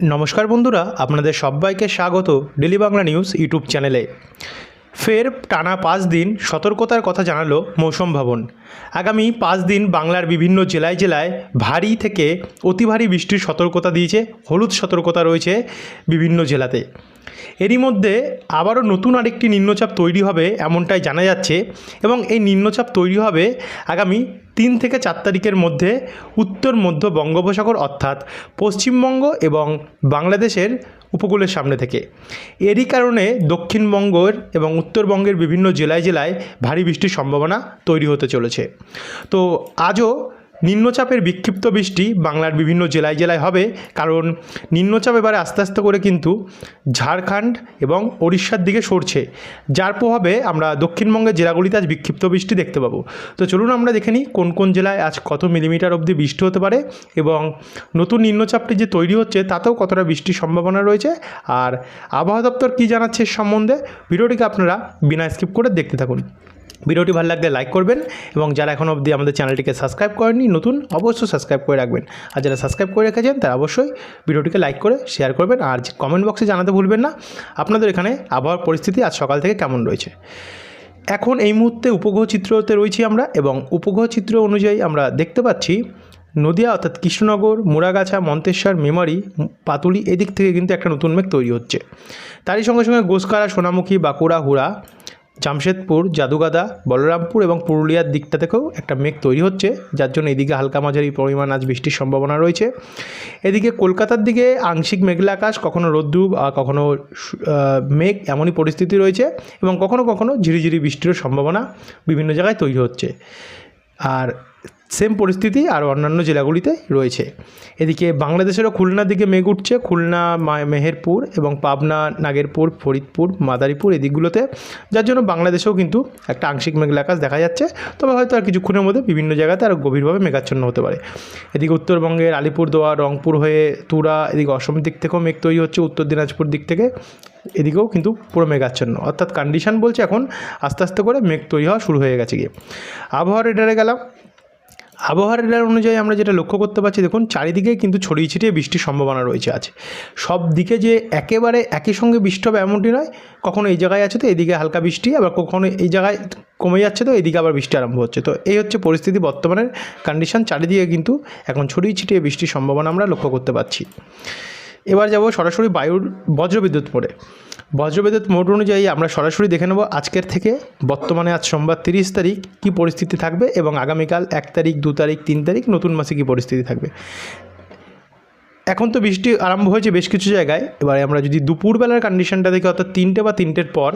নমস্কার বন্ধুরা, আপনাদের সবাইকে স্বাগত ডেলি বাংলা নিউজ ইউটিউব চ্যানেলে। ফের টানা পাঁচ দিন সতর্কতার কথা জানালো মৌসুম ভবন। আগামী পাঁচ দিন বাংলার বিভিন্ন জেলায় জেলায় ভারী থেকে অতি ভারী বৃষ্টির সতর্কতা দিয়েছে, হলুদ সতর্কতা রয়েছে বিভিন্ন জেলাতে। এরই মধ্যে আবারও নতুন আরেকটি নিম্নচাপ তৈরি হবে এমনটাই জানা যাচ্ছে এবং এই নিম্নচাপ তৈরি হবে আগামী তিন থেকে চার তারিখের মধ্যে উত্তর, মধ্য বঙ্গোপসাগর অর্থাৎ পশ্চিমবঙ্গ এবং বাংলাদেশের উপকূলের সামনে থেকে। এরই কারণে দক্ষিণবঙ্গের এবং উত্তরবঙ্গের বিভিন্ন জেলায় জেলায় ভারী বৃষ্টির সম্ভাবনা তৈরি হতে চলেছে। তো আজও নিম্নচাপের বিক্ষিপ্ত বৃষ্টি বাংলার বিভিন্ন জেলায় জেলায় হবে, কারণ নিম্নচাপ এবারে আস্তে আস্তে করে কিন্তু ঝাড়খণ্ড এবং ওড়িশার দিকে সরছে। যার প্রভাবে আমরা দক্ষিণবঙ্গের জেলাগুলিতে আজ বিক্ষিপ্ত বৃষ্টি দেখতে পাবো। তো চলুন আমরা দেখে নিই কোন কোন জেলায় আজ কত মিলিমিটার অবধি বৃষ্টি হতে পারে এবং নতুন নিম্নচাপটি যে তৈরি হচ্ছে, তাতেও কতটা বৃষ্টির সম্ভাবনা রয়েছে আর আবহাওয়া দপ্তর কী জানাচ্ছে সম্বন্ধে, ভিডিওটিকে আপনারা বিনা স্কিপ করে দেখতে থাকুন। ভিডিওটি ভালো লাগলে লাইক করবেন এবং যারা এখন অবধি আমাদের চ্যানেলটিকে সাবস্ক্রাইব করেননি, নতুন অবশ্যই সাবস্ক্রাইব করে রাখবেন। আর যারা সাবস্ক্রাইব করে রেখেছেন, তারা অবশ্যই ভিডিওটিকে লাইক করে শেয়ার করবেন। আর কমেন্ট বক্সে জানাতে ভুলবেন না, আপনাদের এখানে আবহাওয়ার পরিস্থিতি আজ সকাল থেকে কেমন রয়েছে? এখন এই মুহূর্তে উপগ্রহ চিত্রতে রয়েছি আমরা এবং উপগ্রহ চিত্র অনুযায়ী আমরা দেখতে পাচ্ছি নদিয়া অর্থাৎ কৃষ্ণনগর মুরাগাছা মন্তেশ্বর, মেমারি, পাতুলি এদিক থেকে কিন্তু একটা নতুন মেঘ তৈরি হচ্ছে। তারই সঙ্গে সঙ্গে গোসকারা, সোনামুখী, বাঁকুড়া, হুড়া জামশেদপুর, জাদুগাদা, বলরামপুর এবং পুরুলিয়ার দিকটা থেকেও একটা মেঘ তৈরি হচ্ছে, যার জন্য এদিকে হালকা মাঝারি পরিমাণ আজ বৃষ্টির সম্ভাবনা রয়েছে। এদিকে কলকাতার দিকে আংশিক মেঘলা আকাশ কখনও রোদ্দুর বা কখনো মেঘ এমনই পরিস্থিতি রয়েছে এবং কখনও কখনো ঝিরিঝিরি বৃষ্টিরও সম্ভাবনা বিভিন্ন জায়গায় তৈরি হচ্ছে। আর সেম পরিস্থিতি আর অন্যান্য জেলাগুলিতে রয়েছে। এদিকে বাংলাদেশেরও খুলনার দিকে মেঘ উঠছে। খুলনা মেহেরপুর এবং পাবনা, নাগেরপুর, ফরিদপুর, মাদারীপুর এদিকগুলোতে। যার জন্য বাংলাদেশেও কিন্তু একটা আংশিক মেঘলা আকাশ দেখা যাচ্ছে। তবে হয়তো আর কিছুক্ষণের মধ্যে বিভিন্ন জায়গাতে আরও গভীরভাবে মেঘাচ্ছন্ন হতে পারে। এদিকে উত্তরবঙ্গের আলিপুরদুয়ার, রংপুর হয়ে তুরা, এদিকে অসম দিক থেকেও মেঘ তৈরি হচ্ছে। উত্তর দিনাজপুর দিক থেকে এদিকেও কিন্তু পুরো মেঘাচ্ছন্ন। অর্থাৎ কন্ডিশন বলছে এখন আস্তে আস্তে করে মেঘ তৈরি হওয়া শুরু হয়ে গেছে গিয়ে। আবহাওয়ার রেডারে গেলাম। আবহাওয়ার রেডার অনুযায়ী আমরা যেটা লক্ষ্য করতে পারছি, দেখুন, চারিদিকে কিন্তু ছড়িয়ে ছিটিয়ে বৃষ্টির সম্ভাবনা রয়েছে আছে সব দিকে যে একেবারে একই সঙ্গে বৃষ্টি হবে এমনটি নয়, কখনো এই জায়গায় আছে তো, এদিকে হালকা বৃষ্টি, আবার কখনো এই জায়গায় কমে যাচ্ছে তো, এদিকে আবার বৃষ্টি আরম্ভ হচ্ছে। তো এই হচ্ছে পরিস্থিতি বর্তমানের কন্ডিশন চারিদিকে কিন্তু এখন ছড়িয়ে ছিটিয়ে বৃষ্টির সম্ভাবনা আমরা লক্ষ্য করতে পারছি। এবার যাব সরাসরি বায়ুর বজ্রবিদ্যুৎ পড়ে। বজ্রবিদ্যুৎ মোট অনুযায়ী আমরা সরাসরি দেখে নেব আজকের থেকে বর্তমানে আজ সোমবার তিরিশ তারিখ কী পরিস্থিতি থাকবে এবং আগামীকাল এক তারিখ, দু তারিখ, তিন তারিখ, নতুন মাসে কী পরিস্থিতি থাকবে। এখন তো বৃষ্টি আরম্ভ হয়েছে বেশ কিছু জায়গায়। এবারে আমরা যদি দুপুরবেলার কন্ডিশনটা দেখি, অর্থাৎ তিনটে বা তিনটের পর,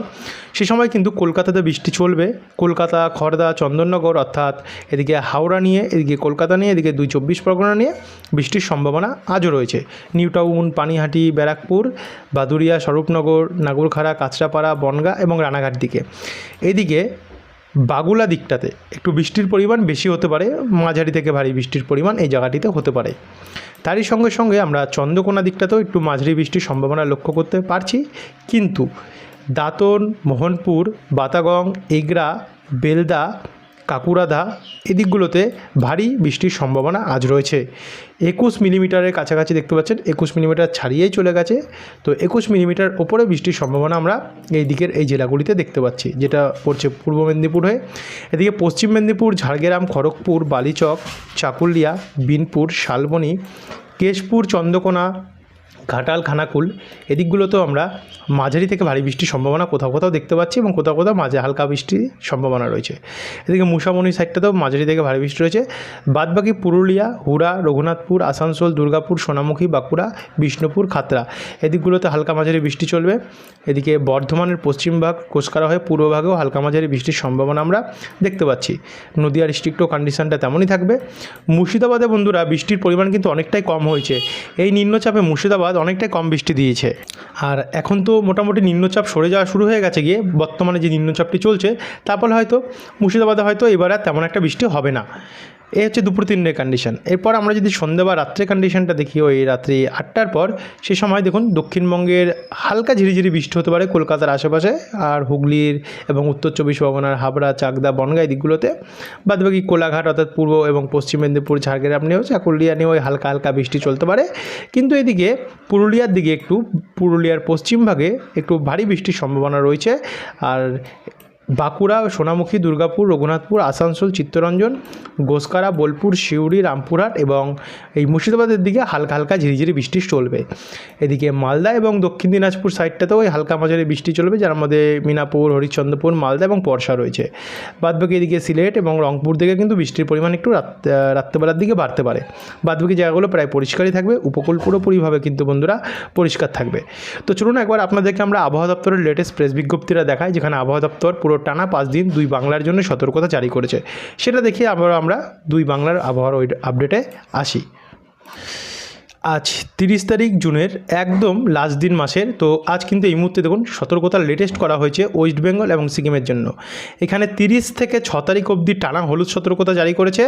সে সময় কিন্তু কলকাতাতে বৃষ্টি চলবে। কলকাতা খড়দা চন্দননগর, অর্থাৎ এদিকে হাওড়া নিয়ে, এদিকে কলকাতা নিয়ে, এদিকে দুই চব্বিশ পরগনা নিয়ে বৃষ্টির সম্ভাবনা আজও রয়েছে। নিউ টাউন পানিহাটি, ব্যারাকপুর বাদুরিয়া স্বরূপনগর, নাগরখাড়া, কাঁচরাপাড়া, বনগা এবং রানাঘাট দিকে। এদিকে বাগুলা দিকটাতে একটু বৃষ্টির পরিমাণ বেশি হতে পারে, মাঝারি থেকে ভারী বৃষ্টির পরিমাণ এই জায়গাটিতে হতে পারে। তারই সঙ্গে সঙ্গে আমরা চন্দ্রকোনা দিকটাতেও একটু মাঝারি বৃষ্টির সম্ভাবনা লক্ষ্য করতে পারছি। কিন্তু দাঁতন, মোহনপুর, বাতাগং, এগরা, বেলদা কাকুরাধা এদিকগুলোতে ভারী বৃষ্টির সম্ভাবনা আজ রয়েছে। একুশ মিলিমিটারের কাছাকাছি দেখতে পাচ্ছেন, একুশ মিলিমিটার ছাড়িয়েই চলে গেছে। তো একুশ মিলিমিটার ওপরে বৃষ্টির সম্ভাবনা আমরা এই দিকের এই জেলাগুলিতে দেখতে পাচ্ছি, যেটা পড়ছে পূর্ব মেদিনীপুর হয়ে। এদিকে পশ্চিম মেদিনীপুর, ঝাড়গ্রাম, খড়গপুর, বালিচক, চাকুলিয়া, বিনপুর, শালবনী, কেশপুর, চন্দ্রকোনা ঘাটাল খানাকুল এদিকগুলোতেও আমরা মাঝারি থেকে ভারী বৃষ্টির সম্ভাবনা কোথাও কোথাও দেখতে পাচ্ছি এবং কোথাও কোথাও মাঝে হালকা বৃষ্টির সম্ভাবনা রয়েছে। এদিকে মুসামণি সাইডটাতেও মাঝারি থেকে ভারী বৃষ্টি রয়েছে। বাদবাকি পুরুলিয়া, হুড়া, রঘুনাথপুর, আসানসোল, দুর্গাপুর, সোনামুখী, বাঁকুড়া, বিষ্ণুপুর খাতড়া এদিকগুলোতে হালকা মাঝারি বৃষ্টি চলবে। এদিকে বর্ধমানের পশ্চিমভাগ কোচকারা হয়ে পূর্বভাগেও হালকা মাঝারি বৃষ্টির সম্ভাবনা আমরা দেখতে পাচ্ছি। নদিয়া ডিস্ট্রিক্টও কন্ডিশনটা তেমনই থাকবে। মুর্শিদাবাদে বন্ধুরা বৃষ্টির পরিমাণ কিন্তু অনেকটাই কম হয়েছে। এই নিম্নচাপে মুর্শিদাবাদ অনেকটাই কম বৃষ্টি দিয়েছে। আর এখন তো মোটামুটি নিম্নচাপ সরে যাওয়া শুরু হয়ে গেছে গিয়ে, বর্তমানে যে নিম্নচাপটি চলছে তারপরে হয়তো মুর্শিদাবাদে হয়তো এবার আর তেমন একটা বৃষ্টি হবে না। এই হচ্ছে দুপুর তিনটের কন্ডিশন এরপর আমরা যদি সন্ধ্যা বা রাত্রে কন্ডিশনটা দেখি, ওই রাত্রি আটটার পর, সে সময় দেখুন দক্ষিণবঙ্গের হালকা ঝিরিঝিরি বৃষ্টি হতে পারে কলকাতার আশেপাশে আর হুগলির এবং উত্তর চব্বিশ পরগনার হাবড়া, চাকদা, বনগাঁ দিকগুলোতে। বাদবাকি কোলাঘাট অর্থাৎ পূর্ব এবং পশ্চিম মেদিনীপুর, ঝাড়গ্রাম নিয়েও চাকুলিয়া নিয়েও ওই হালকা হালকা বৃষ্টি চলতে পারে। কিন্তু এদিকে পুরুলিয়ার দিকে একটু, পুরুলিয়ার পশ্চিম ভাগে একটু ভারী বৃষ্টির সম্ভাবনা রয়েছে। আর বাঁকুড়া, সোনামুখী, দুর্গাপুর, রঘুনাথপুর, আসানসোল, চিত্তরঞ্জন, গোসকারা, বোলপুর সিউড়ি রামপুরহাট এবং এই মুর্শিদাবাদের দিকে হালকা হালকা ঝিরিঝিরি বৃষ্টি চলবে। এদিকে মালদা এবং দক্ষিণ দিনাজপুর সাইডটাতেও ওই হালকা মাঝারি বৃষ্টি চলবে, যার মধ্যে মিনাপুর, হরিশ্চন্দ্রপুর, মালদা এবং পরশা রয়েছে। বাদবাকি এদিকে সিলেট এবং রংপুর দিকে কিন্তু বৃষ্টির পরিমাণ একটু রাত, রাত্রেবেলার দিকে বাড়তে পারে। বাদবাকি জায়গাগুলো প্রায় পরিষ্কারই থাকবে, উপকূল পুরোপুরিভাবে কিন্তু বন্ধুরা পরিষ্কার থাকবে। তো চলুন একবার আপনাদেরকে আমরা আবহাওয়া দপ্তরের লেটেস্ট প্রেস বিজ্ঞপ্তিটা দেখাই, যেখানে আবহাওয়া দপ্তর পুরো টানা পাঁচ দিন দুই বাংলার জন্য সতর্কতা জারি করেছে। সেটা দেখে আবার আমরা দুই বাংলার আবহাওয়ার ওই আপডেটে আসি। আজ তিরিশ তারিখ জুনের একদম লাস্ট দিন মাসের, তো আজ কিন্তু এই মুহূর্তে দেখুন সতর্কতা লেটেস্ট করা হয়েছে ওয়েস্ট বেঙ্গল এবং সিকিমের জন্য। এখানে তিরিশ থেকে ছ তারিখ অবধি টানা হলুদ সতর্কতা জারি করেছে।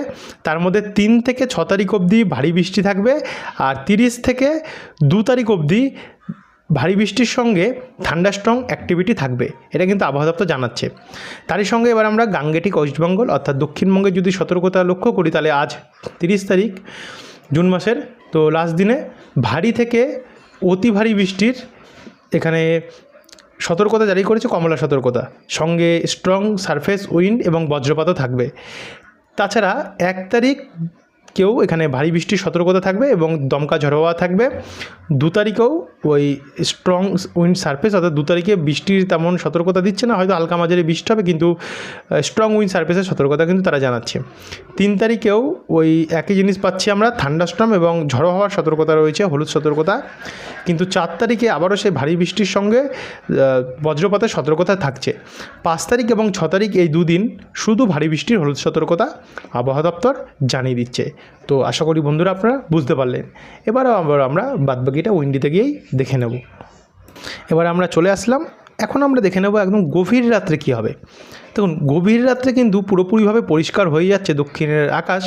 তার মধ্যে তিন থেকে ছ তারিখ অবধি ভারী বৃষ্টি থাকবে। আর তিরিশ থেকে দু তারিখ অবধি ভারী বৃষ্টির সঙ্গে থান্ডাস্ট্রং অ্যাক্টিভিটি থাকবে, এটা কিন্তু আবহাওয়া দপ্তর জানাচ্ছে। তারই সঙ্গে এবার আমরা গাঙ্গেটিক ওয়েস্টবেঙ্গল অর্থাৎ দক্ষিণবঙ্গে যদি সতর্কতা লক্ষ্য করি, তাহলে আজ তিরিশ তারিখ, জুন মাসের, তো লাস্ট দিনে ভারী থেকে অতি ভারী বৃষ্টির এখানে সতর্কতা জারি করেছে কমলা সতর্কতা। সঙ্গে স্ট্রং সারফেস উইন্ড এবং বজ্রপাতও থাকবে। তাছাড়া এক তারিখ কেউ এখানে ভারী বৃষ্টির সতর্কতা থাকবে এবং দমকা ঝড় হওয়া থাকবে। দু তারিখেও ওই স্ট্রং উইন্ড সারফেস অর্থাৎ দু তারিখে বৃষ্টির তেমন সতর্কতা দিচ্ছে না, হয়তো হালকা মাঝারি বৃষ্টি হবে, কিন্তু স্ট্রং উইন্ড সারফেসের সতর্কতা কিন্তু তারা জানাচ্ছে। তিন তারিখেও ওই একই জিনিস পাচ্ছি আমরা থান্ডাস্ট্রম এবং ঝড়ো হওয়ার সতর্কতা রয়েছে, হলুদ সতর্কতা। কিন্তু চার তারিখে আবারও সেই ভারী বৃষ্টির সঙ্গে বজ্রপাতের সতর্কতা থাকছে। পাঁচ তারিখ এবং ছ তারিখ এই দুদিন শুধু ভারী বৃষ্টির হলুদ সতর্কতা আবহাওয়া দপ্তর জানিয়ে দিচ্ছে। তো আশা করি বন্ধুরা আপনারা বুঝতে পারলেন। এবার আবার আমরা বাদবাকিটা উইন্ডিতে গিয়েই দেখে নেব। এবার আমরা চলে আসলাম। এখন আমরা দেখে নেব একদম গভীর রাত্রে কী হবে। দেখুন, গভীর রাত্রে কিন্তু পুরোপুরিভাবে পরিষ্কার হয়ে যাচ্ছে দক্ষিণের আকাশ,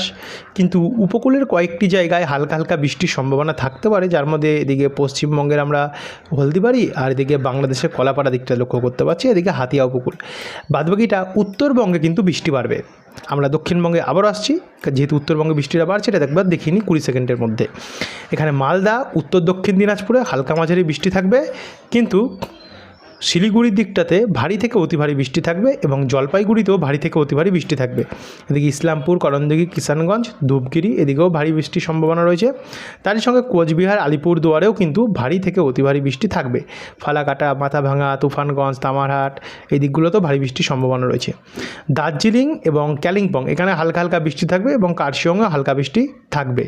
কিন্তু উপকূলের কয়েকটি জায়গায় হালকা হালকা বৃষ্টির সম্ভাবনা থাকতে পারে, যার মধ্যে এদিকে পশ্চিমবঙ্গের আমরা হলদিবাড়ি আর এদিকে বাংলাদেশের কলাপাড়া দিকটা লক্ষ্য করতে পারছি, এদিকে হাতিয়া উপকূল। বাদবাকিটা উত্তরবঙ্গে কিন্তু বৃষ্টি বাড়বে। আমরা দক্ষিণবঙ্গে আবারও আসছি। যেহেতু উত্তরবঙ্গে বৃষ্টিটা বাড়ছে, এটা একবার দেখিনি কুড়ি সেকেন্ডের মধ্যে। এখানে মালদা, উত্তর দক্ষিণ দিনাজপুরে হালকা মাঝারি বৃষ্টি থাকবে। কিন্তু শিলিগুড়ির দিকটাতে ভারী থেকে অতি ভারী বৃষ্টি থাকবে এবং জলপাইগুড়িতেও ভারী থেকে অতি ভারী বৃষ্টি থাকবে। এদিকে ইসলামপুর, করণদিঘি, কিষানগঞ্জ, ধূপগিরি এদিকেও ভারী বৃষ্টির সম্ভাবনা রয়েছে। তারই সঙ্গে কোচবিহার আলিপুর দুয়ারেও কিন্তু ভারী থেকে অতি ভারী বৃষ্টি থাকবে। ফালাকাটা মাথাভাঙা তুফানগঞ্জ, তামারহাট এই দিকগুলোতেও ভারী বৃষ্টির সম্ভাবনা রয়েছে। দার্জিলিং এবং কালিম্পং এখানে হালকা হালকা বৃষ্টি থাকবে এবং কার্শিয়ংয়ে হালকা বৃষ্টি থাকবে।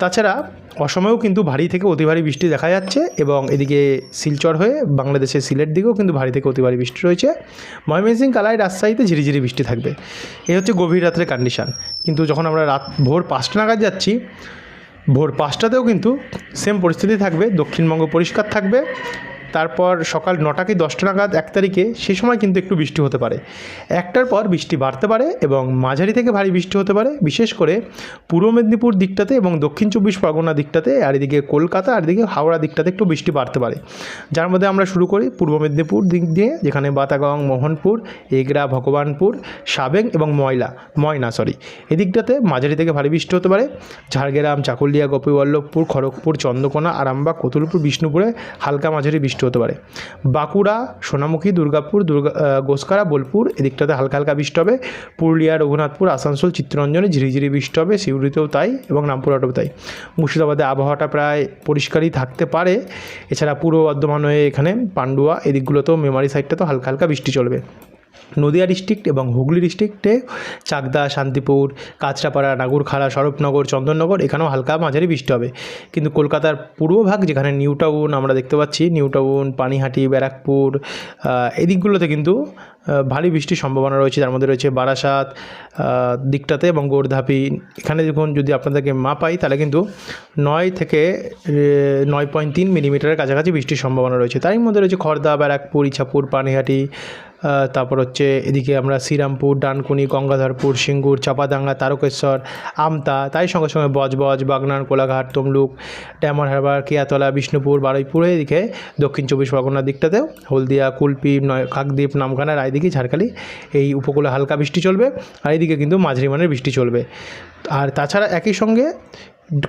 তাছাড়া অসময়েও কিন্তু ভারী থেকে অতি ভারী বৃষ্টি দেখা যাচ্ছে এবং এদিকে শিলচর হয়ে বাংলাদেশের সিলেট দিকেও কিন্তু ভারী থেকে অতি ভারী বৃষ্টি রয়েছে। ময়মনসিং কালায় রাজশাহীতে ঝিরিঝিরি বৃষ্টি থাকবে। এ হচ্ছে গভীর রাত্রের কন্ডিশান কিন্তু যখন আমরা রাত ভোর পাঁচটা নাগাদ যাচ্ছি, ভোর পাঁচটাতেও কিন্তু সেম পরিস্থিতি থাকবে। দক্ষিণবঙ্গ পরিষ্কার থাকবে। তারপর সকাল নটা কি দশটা নাগাদ এক তারিখে, সে সময় কিন্তু একটু বৃষ্টি হতে পারে। একটার পর বৃষ্টি বাড়তে পারে এবং মাঝারি থেকে ভারী বৃষ্টি হতে পারে। বিশেষ করে পূর্ব মেদিনীপুর দিকটাতে এবং দক্ষিণ চব্বিশ পরগনা দিকটাতে, আর এদিকে কলকাতা, আর এদিকে হাওড়া দিকটাতে একটু বৃষ্টি বাড়তে পারে। যার মধ্যে আমরা শুরু করি পূর্ব মেদিনীপুর দিক দিয়ে, যেখানে বাতাগং, মোহনপুর, এগরা, ভগবানপুর, সাবেং এবং ময়লা, ময়না সরি এদিকটাতে মাঝারি থেকে ভারী বৃষ্টি হতে পারে। ঝাড়গ্রাম, চাকুলিয়া, গোপীবল্লভপুর, খড়গপুর, চন্দ্রকোনা, আরামবাগ, কতুলপুর, বিষ্ণুপুরে হালকা মাঝারি বৃষ্টি হতে পারে। বাঁকুড়া, সোনামুখী, দুর্গাপুর, দুর্গা গোসকারা বোলপুর, এদিকটাতে হালকা হালকা বৃষ্টি হবে। পুরুলিয়া, রঘুনাথপুর, আসানসোল, চিত্তরঞ্জনে ঝিরিঝিরি বৃষ্টি হবে, সিউড়িতেও তাই এবং রামপুরহাটেও তাই। মুর্শিদাবাদে আবহাওয়াটা প্রায় পরিষ্কারই থাকতে পারে। এছাড়া পূর্ব বর্ধমান হয়ে এখানে পান্ডুয়া, এদিকগুলোতেও মেমারি তো হালকা হালকা বৃষ্টি চলবে। নদিয়া ডিস্ট্রিক্ট এবং হুগলি ডিস্ট্রিক্টে চাকদা, শান্তিপুর, কাঁচরাপাড়া, নাগুরখাড়া, স্বরূপনগর, চন্দননগর এখানেও হালকা মাঝারি বৃষ্টি হবে। কিন্তু কলকাতার পূর্বভাগ যেখানে নিউ টাউন আমরা দেখতে পাচ্ছি, নিউ টাউন, পানিহাটি, ব্যারাকপুর এই দিকগুলোতে কিন্তু ভারী বৃষ্টির সম্ভাবনা রয়েছে। যার মধ্যে রয়েছে বারাসাত দিকটাতে এবং গোর্ধাপি এখানে দেখুন, যদি আপনাদেরকে মাপাই তাহলে কিন্তু নয় থেকে নয় পয়েন্ট তিন মিলিমিটারের কাছাকাছি বৃষ্টির সম্ভাবনা রয়েছে। তারই মধ্যে রয়েছে খড়দা ব্যারাকপুর, ইছাপুর, পানিহাটি তারপর হচ্ছে এদিকে আমরা শ্রীরামপুর, ডানকুনি, গঙ্গাধরপুর, সিঙ্গুর, চাপাদাঙ্গা, তারকেশ্বর, আমতা তাই সঙ্গে সঙ্গে বজবজ বাগনান, কোলাঘাট, তমলুক, ড্যামর হারবার, কেয়াতলা, বিষ্ণুপুর, বারুইপুর, এদিকে দক্ষিণ চব্বিশ পরগনার দিকটাতেও হলদিয়া, কুলপি, নয়, কাকদ্বীপ, নামখানা, রায়দিঘি, ঝাড়খালি, এই উপকূলে হালকা বৃষ্টি চলবে। আর এদিকে কিন্তু মাঝারি মানের বৃষ্টি চলবে। আর তাছাড়া একই সঙ্গে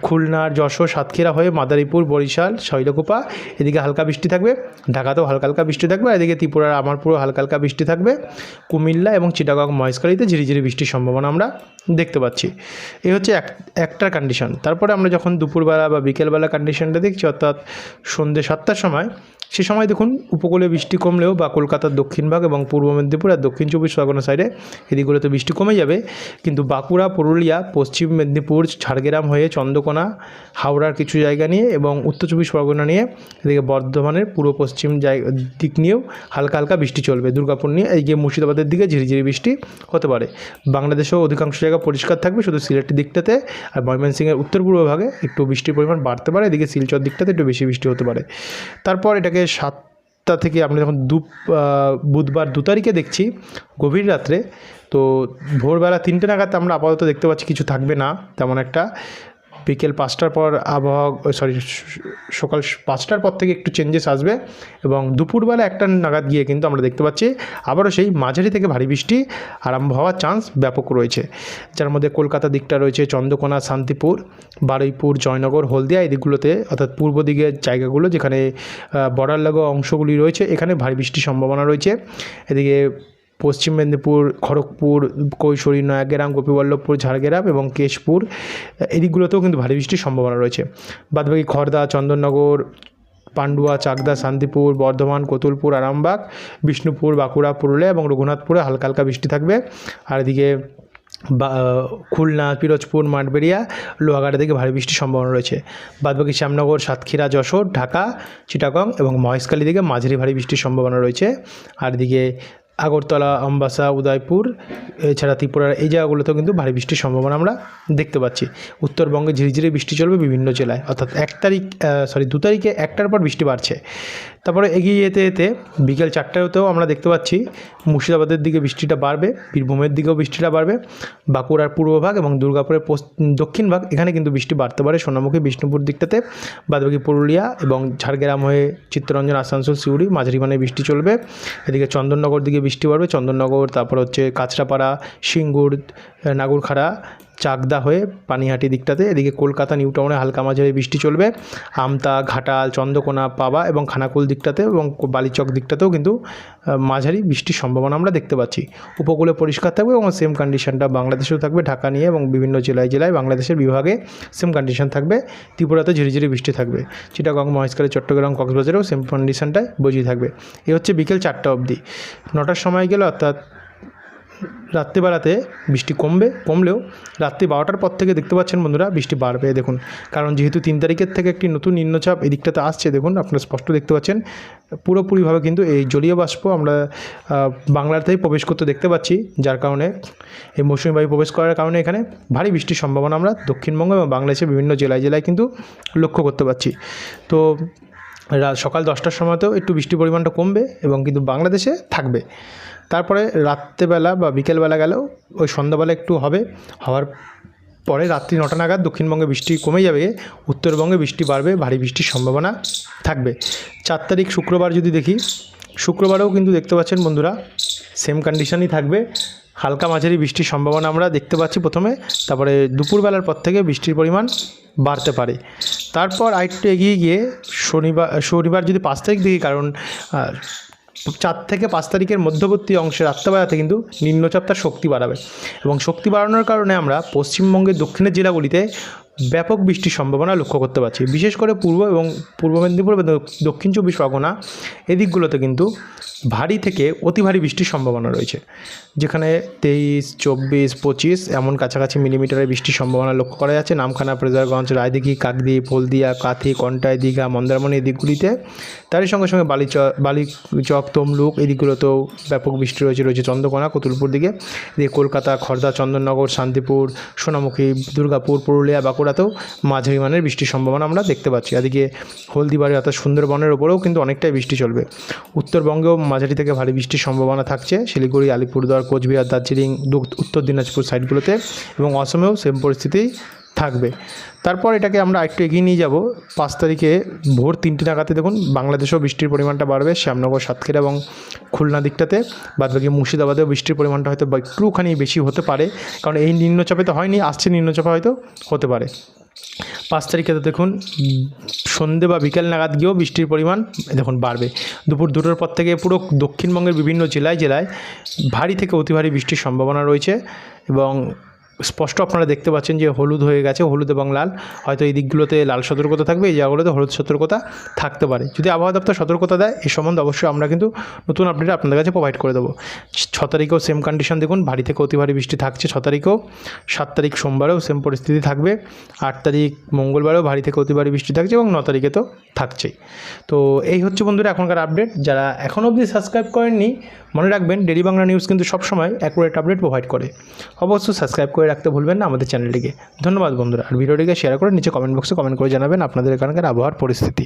খুলনার যশোর, সাতক্ষীরা হয়ে মাদারীপুর, বরিশাল, শৈলকুপা, এদিকে হালকা বৃষ্টি থাকবে, ঢাকাতেও হালকা হালকা বৃষ্টি থাকবে এদিকে ত্রিপুরার আমারপুরও হালকা হালকা বৃষ্টি থাকবে, কুমিল্লা এবং চিটাগং মহেশকারীতে ঝিরিঝিরি বৃষ্টির সম্ভাবনা আমরা দেখতে পাচ্ছি। এই হচ্ছে এক, একটার কন্ডিশন তারপরে আমরা যখন দুপুরবেলা বা বিকেলবেলা কন্ডিশনটা দেখছি, অর্থাৎ সন্ধ্যে সাতটার সময় সে সময় দেখুন উপকূলে বৃষ্টি কমলেও বা কলকাতার দক্ষিণ ভাগ এবং পূর্ব মেদিনীপুর আর দক্ষিণ চব্বিশ পরগনা সাইডে এদিকগুলোতে বৃষ্টি কমে যাবে। কিন্তু বাঁকুড়া, পুরুলিয়া, পশ্চিম মেদিনীপুর, ঝাড়গ্রাম হয়ে চন্দ্রকোনা, হাওড়ার কিছু জায়গা নিয়ে এবং উত্তর চব্বিশ পরগনা নিয়ে এদিকে বর্ধমানের পূর্ব পশ্চিম দিক নিয়েও হালকা হালকা বৃষ্টি চলবে। দুর্গাপুর নিয়ে এই যে মুর্শিদাবাদের দিকে ঝিরিঝিরি বৃষ্টি হতে পারে। বাংলাদেশেও অধিকাংশ জায়গা পরিষ্কার থাকবে শুধু সিলেটের দিকটাতে আর ময়মনসিংহের উত্তর পূর্ব ভাগে একটু বৃষ্টির পরিমাণ বাড়তে পারে। এদিকে শিলচর দিকটাতে একটু বেশি বৃষ্টি হতে পারে। তারপর এটাকে সাতটা থেকে আমরা যখন দু বুধবার দু তারিখে দেখছি, গভীর রাত্রে, তো ভোরবেলা তিনটে নাগাদ আমরা আপাতত দেখতে পাচ্ছি কিছু থাকবে না, তেমন একটা। বিকেল পাঁচটার পর আবহাওয়া সরি সকাল পাঁচটার পর থেকে একটু চেঞ্জেস আসবে এবং দুপুরবেলা একটা নাগাদ গিয়ে কিন্তু আমরা দেখতে পাচ্ছি, আবারও সেই মাঝারি থেকে ভারী বৃষ্টি আরম্ভ হওয়ার চান্স ব্যাপক রয়েছে। যার মধ্যে কলকাতা দিকটা রয়েছে চন্দ্রকোনা, শান্তিপুর, বারুইপুর, জয়নগর, হলদিয়া, এই দিকগুলোতে অর্থাৎ পূর্ব দিকের জায়গাগুলো যেখানে বর্ডার লাগোয়া অংশগুলি রয়েছে, এখানে ভারী বৃষ্টির সম্ভাবনা রয়েছে। এদিকে পশ্চিম মেদিনীপুর, খড়গপুর, কৈশোরী, নয়াগ্রাম, গোপীবল্লভপুর, ঝাড়গ্রাম এবং কেশপুর এদিকগুলোতেও কিন্তু ভারী বৃষ্টির সম্ভাবনা রয়েছে। বাদবাকি খড়দা চন্দননগর, পান্ডুয়া, চাকদা, শান্তিপুর, বর্ধমান, কতুলপুর, আরামবাগ, বিষ্ণুপুর, বাঁকুড়া, পুরুলিয়া এবং রঘুনাথপুরে হালকা হালকা বৃষ্টি থাকবে। আর এদিকে বা খুলনা, পিরোজপুর, মাঠবেড়িয়া, লোহাগাড়া থেকে ভারী বৃষ্টির সম্ভাবনা রয়েছে। বাদবাকি শ্যামনগর, সাতক্ষীরা, যশোর, ঢাকা, চিটাগং এবং মহেশখালী দিকে মাঝারি ভারী বৃষ্টির সম্ভাবনা রয়েছে। আর এদিকে আগরতলা, আমবাসা, উদয়পুর, এছাড়া ত্রিপুরার এই জায়গাগুলোতেও কিন্তু ভারী বৃষ্টির সম্ভাবনা আমরা দেখতে পাচ্ছি। উত্তরবঙ্গে ঝিরিঝিরি বৃষ্টি চলবে বিভিন্ন জেলায়। অর্থাৎ এক তারিখ সরি দু তারিখে একটার পর বৃষ্টি বাড়ছে। তারপরে এগিয়ে যেতে যেতে বিকেল চারটাতেও আমরা দেখতে পাচ্ছি মুর্শিদাবাদের দিকে বৃষ্টিটা বাড়বে, বীরভূমের দিকেও বৃষ্টিটা বাড়বে, বাঁকুড়ার পূর্বভাগ এবং দুর্গাপুরের দক্ষিণ ভাগ, এখানে কিন্তু বৃষ্টি বাড়তে পারে সোনামুখী, বিষ্ণুপুর দিকটাতে, বাদবাকি পুরুলিয়া এবং ঝাড়গ্রাম হয়ে চিত্তরঞ্জন, আসানসোল, সিউড়ি মাঝারি মানে বৃষ্টি চলবে। এদিকে চন্দননগর দিকে বৃষ্টি বাড়বে, চন্দননগর, তারপর হচ্ছে কাঁচরাপাড়া, সিঙ্গুর, নাগুরখাড়া চাকদা হয়ে পানিহাটি দিকটাতে, এদিকে কলকাতা, নিউ টাউনে হালকা মাঝারি বৃষ্টি চলবে। আমতা, ঘাটাল, চন্দ্রকোনা, পাবা এবং খানাকুল দিকটাতে এবং বালিচক দিকটাতেও কিন্তু মাঝারি বৃষ্টির সম্ভাবনা আমরা দেখতে পাচ্ছি। উপকূলে পরিষ্কার থাকবে এবং সেম কন্ডিশনটা বাংলাদেশেও থাকবে, ঢাকা নিয়ে এবং বিভিন্ন জেলায় জেলায় বাংলাদেশের বিভাগে সেম কন্ডিশন থাকবে। ত্রিপুরাতে ঝিরিঝিরি বৃষ্টি থাকবে। চিটাগং, মহেশখালী, চট্টগ্রাম, কক্সবাজারেও সেম কন্ডিশনটায় বজিয়ে থাকবে। এ হচ্ছে বিকেল চারটা অবধি। নটার সময় গেলে অর্থাৎ রাত্রিবেলাতে বৃষ্টি কমবে, কমলেও রাত্রি বারোটার পর থেকে দেখতে পাচ্ছেন বন্ধুরা বৃষ্টি বাড়বে। দেখুন, কারণ যেহেতু তিন তারিখের থেকে একটি নতুন নিম্নচাপ এই দিকটাতে আসছে, দেখুন, আপনারা স্পষ্ট দেখতে পাচ্ছেন। পুরোপুরিভাবে কিন্তু এই জলীয় বাষ্প আমরা বাংলাতেই প্রবেশ করতে দেখতে পাচ্ছি, যার কারণে এই মৌসুমি বায়ু প্রবেশ করার কারণে এখানে ভারী বৃষ্টির সম্ভাবনা আমরা দক্ষিণবঙ্গ এবং বাংলাদেশের বিভিন্ন জেলায় জেলায় কিন্তু লক্ষ্য করতে পারছি। তো সকাল দশটার সময়তেও একটু বৃষ্টির পরিমাণটা কমবে এবং কিন্তু বাংলাদেশে থাকবে। তারপরে রাত্রেবেলা বা বিকেলবেলা গেলেও ওই সন্ধ্যাবেলা একটু হবে। হওয়ার পরে রাত্রি নটা নাগাদ দক্ষিণবঙ্গে বৃষ্টি কমে যাবে, উত্তরবঙ্গে বৃষ্টি বাড়বে, ভারী বৃষ্টির সম্ভাবনা থাকবে। চার তারিখ শুক্রবার যদি দেখি, শুক্রবারেও কিন্তু দেখতে পাচ্ছেন বন্ধুরা সেম কন্ডিশনই থাকবে। হালকা মাঝারি বৃষ্টির সম্ভাবনা আমরা দেখতে পাচ্ছি প্রথমে, তারপরে দুপুরবেলার পর থেকে বৃষ্টির পরিমাণ বাড়তে পারে। তারপর আরেকটু এগিয়ে গিয়ে শনিবার শনিবার যদি পাঁচ তারিখ দেখি, কারণ চার থেকে পাঁচ তারিখের মধ্যবর্তী অংশে রাত্রেবেলাতে কিন্তু নিম্নচাপ তার শক্তি বাড়াবে। এবং শক্তি বাড়ানোর কারণে আমরা পশ্চিমবঙ্গের দক্ষিণের জেলাগুলিতে ব্যাপক বৃষ্টির সম্ভাবনা লক্ষ্য করতে পারছি। বিশেষ করে পূর্ব এবং পূর্ব মেদিনীপুর এবং দক্ষিণ চব্বিশ পরগনা এদিকগুলোতে কিন্তু ভারী থেকে অতি ভারী বৃষ্টির সম্ভাবনা রয়েছে। যেখানে তেইশ, চব্বিশ, পঁচিশ এমন কাছাকাছি মিলিমিটারের বৃষ্টির সম্ভাবনা লক্ষ্য করা যাচ্ছে। নামখানা, ফ্রেজারগঞ্জ, রায়দিঘি, কাকদ্বীপ, হলদিয়া, কাথি, কন্টাই, দীঘা, মন্দারমণি এদিকগুলিতে দিকগুলিতে তারই সঙ্গে সঙ্গে বালিচক বালিচক, তমলুক এদিকগুলোতেও ব্যাপক বৃষ্টি রয়েছে। রয়েছে চন্দ্রকোনা, কতুলপুর দিকে। এদিকে কলকাতা খড়দা চন্দননগর, শান্তিপুর, সোনামুখী, দুর্গাপুর, পুরুলিয়া, বাঁকুড়া বাঁকুড়াতেও মাঝারি মানের বৃষ্টির সম্ভাবনা আমরা দেখতে পাচ্ছি। এদিকে হলদিবাড়ি অর্থাৎ সুন্দরবনের ওপরেও কিন্তু অনেকটাই বৃষ্টি চলবে। উত্তরবঙ্গেও মাঝারি থেকে ভারী বৃষ্টির সম্ভাবনা থাকছে। শিলিগুড়ি, আলিপুরদুয়ার, কোচবিহার, দার্জিলিং উত্তর দিনাজপুর সাইডগুলোতে এবং অসমেও সেম পরিস্থিতি থাকবে। তারপর এটাকে আমরা একটু এগিয়ে নিয়ে যাব। পাঁচ তারিখে ভোর তিনটে নাগাতে দেখুন বাংলাদেশেও বৃষ্টির পরিমাণটা বাড়বে, শ্যামনগর, সাতক্ষীরা এবং খুলনা দিকটাতে। বাদবাকি মুর্শিদাবাদেও বৃষ্টির পরিমাণটা হয়তো একটুখানি বেশি হতে পারে, কারণ এই নিম্নচাপে তো হয়নি, আসছে নিম্নচাপে হয়তো হতে পারে। পাঁচ তারিখে তো দেখুন সন্ধে বা বিকেল নাগাদ গিয়েও বৃষ্টির পরিমাণ দেখুন বাড়বে। দুপুর দুটোর পর থেকে পুরো দক্ষিণবঙ্গের বিভিন্ন জেলায় জেলায় ভারী থেকে অতি ভারী বৃষ্টির সম্ভাবনা রয়েছে এবং স্পষ্ট আপনারা দেখতে পাচ্ছেন যে হলুদ হয়ে গেছে, হলুদ এবং লাল। হয়তো এই দিকগুলোতে লাল সতর্কতা থাকবে, এই জায়গাগুলোতে হলুদ সতর্কতা থাকতে পারে। যদি আবহাওয়া দপ্তর সতর্কতা দেয় এই সম্বন্ধে অবশ্যই আমরা কিন্তু নতুন আপডেট আপনাদের কাছে প্রোভাইড করে দেবো। ছ তারিখেও সেম কন্ডিশন দেখুন ভারী থেকে অতি ভারী বৃষ্টি থাকছে ছ তারিখেও, সাত তারিখ সোমবারেও সেম পরিস্থিতি থাকবে, আট তারিখ মঙ্গলবারেও ভারী থেকে অতি ভারী বৃষ্টি থাকছে এবং ন তারিখে তো থাকছেই। তো এই হচ্ছে বন্ধুরা এখনকার আপডেট যারা এখনও অবধি সাবস্ক্রাইব করেননি, মনে রাখবেন ডেলি বাংলা নিউজ কিন্তু সবসময় অ্যাকুরেট আপডেট প্রোভাইড করে। অবশ্যই সাবস্ক্রাইব করে রাখতে ভুলবেন না আমাদের চ্যানেলটিকে। ধন্যবাদ বন্ধুরা। আর ভিডিওটিকে শেয়ার করে নিচে কমেন্ট বক্সে কমেন্ট করে জানাবেন আপনাদের এখানকার আবহাওয়ার পরিস্থিতি।